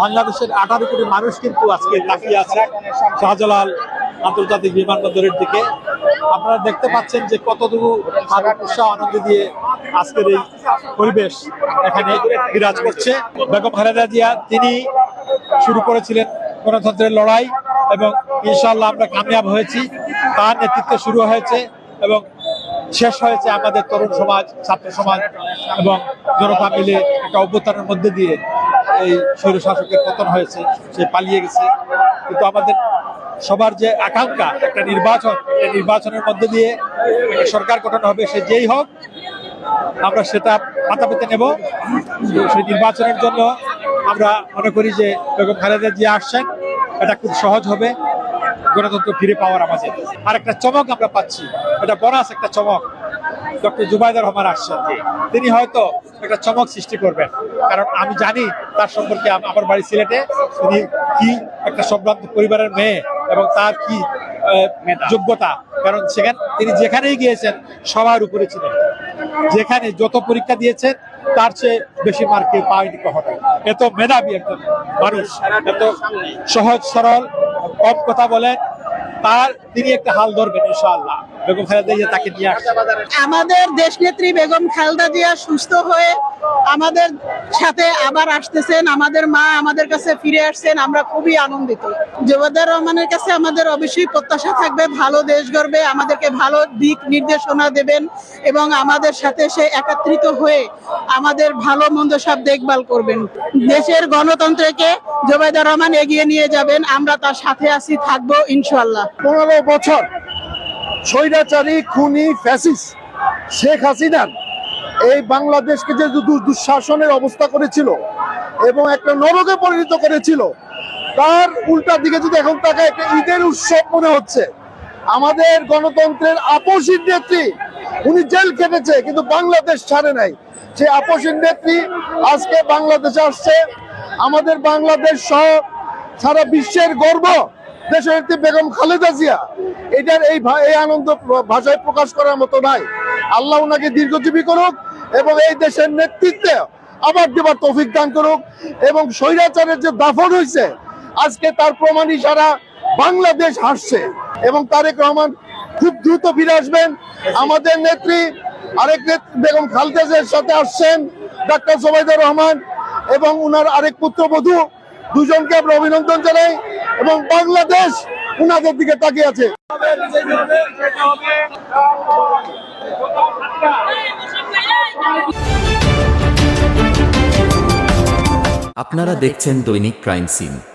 বাংলাদেশের আঠারো কোটি মানুষ কিন্তু আজকে তাকিয়ে আছে শাহজালাল আন্তর্জাতিক বিমানবন্দরের দিকে। আপনারা দেখতে পাচ্ছেন যে কতটুকু উৎসাহ, আনন্দ দিয়ে আজকের এই পরিবেশ এখানে বিরাজ করছে। বেগম খালেদা জিয়া, তিনি শুরু করেছিলেন গণতন্ত্রের লড়াই এবং ইনশাল্লাহ আমরা কামিয়াব হয়েছি। তার নেতৃত্বে শুরু হয়েছে এবং শেষ হয়েছে আমাদের তরুণ সমাজ, ছাত্র সমাজ এবং জনতা মিলে একটা অভ্যুত্থানের মধ্যে দিয়ে এই স্বৈর শাসকের পতন হয়েছে, সে পালিয়ে গেছে। কিন্তু আমাদের সবার যে আকাঙ্ক্ষা, একটা নির্বাচন, এই নির্বাচনের মধ্যে দিয়ে সরকার গঠন হবে, সে যেই হোক, আমরা সেটা মাথা পেতে নেব। সেই নির্বাচনের জন্য আমরা মনে করি যে বেগম খালেদা জিয়া আসছেন, এটা খুব সহজ হবে, গণতন্ত্র ফিরে পাওয়ার আমাদের। আর একটা চমক আমরা পাচ্ছি, এটা বনাস একটা চমক। ডক্টর জুবাইদুর রহমান আসছেন। তিনি হয়তো একটা চমক সৃষ্টি করবেন। কারণ আমি জানি তার সম্পর্কে আমার বাড়ি সিলেটে তিনি কি একটা সম্ভ্রান্ত পরিবারের মেয়ে এবং তার কি যোগ্যতা। কারণ সেখানে তিনি যেখানেই গিয়েছেন, সবার উপরে ছিলেন। যেখানে যত পরীক্ষা দিয়েছেন, তার চেয়ে বেশি মার্ক পায়নি কখনো। এত মেধাবী একজন মানুষ, এত সহজ সরল, কম কথা বলেন তার তিনি একটা হাল ধরবেন, ইনশাআল্লাহ। বেগম খালেদা জিয়া তাকে নিয়ে আসছে। আমাদের দেশনেত্রী বেগম খালেদা জিয়া সুস্থ হয়ে আমাদের সাথে আবার আসতেছেন আমাদের মা আমাদের কাছে ফিরে আসছেন আমরা খুবই আনন্দিত। জোবাদার রহমানের কাছে আমাদের অবশ্যই প্রত্যাশা থাকবে ভালো দেশ গড়বে আমাদেরকে ভালো দিক নির্দেশনা দেবেন এবং আমাদের সাথে সে একত্রিত হয়ে আমাদের ভালো মন্দ সব দেখভাল করবেন। দেশের গণতন্ত্রকে জোবাইদুর রহমান এগিয়ে নিয়ে যাবেন আমরা তার সাথে আছি থাকব ইনশাল্লাহ পনেরো বছর স্বৈরাচারী, খুনি, ফ্যাসিস শেখ হাসিনার এই বাংলাদেশকে যে দুঃশাসনের অবস্থা করেছিল এবং একটা নরকে পরিণত করেছিল, তার উল্টা দিকে যদি এখন তাকে একটা ঈদের উৎসব মনে হচ্ছে। আমাদের গণতন্ত্রের আপসীর নেত্রী, উনি জেল কেটেছে কিন্তু বাংলাদেশ ছাড়ে নাই। সেই আপসীর নেত্রী আজকে বাংলাদেশে আসছে। আমাদের বাংলাদেশ সহ সারা বিশ্বের গর্ব দেশের বেগম খালেদা জিয়া এটার এই এই আনন্দ ভাষায় প্রকাশ করার মতো নাই। আল্লাহ ওনাকে দীর্ঘজীবী করুক এবং এই দেশের নেতৃত্বে আবার দেবার তৌফিক দান করুক এবং স্বৈরাচারের যে দাফন হয়েছে আজকে তার প্রমাণ সারা বাংলাদেশ হাসছে এবং তারেক রহমান খুব দ্রুত ফিরে আসবেন। আমাদের নেত্রী আরেক বেগম খালেদা জিয়ার সাথে আসছেন, ডাক্তার জোবাইদুর রহমান এবং উনার আরেক পুত্রবধূ, দুজনকে আমরা অভিনন্দন জানাই এবং বাংলাদেশ উনাদের দিকে তাকিয়ে আছে। আপনারা দেখছেন দৈনিক ক্রাইম সিন।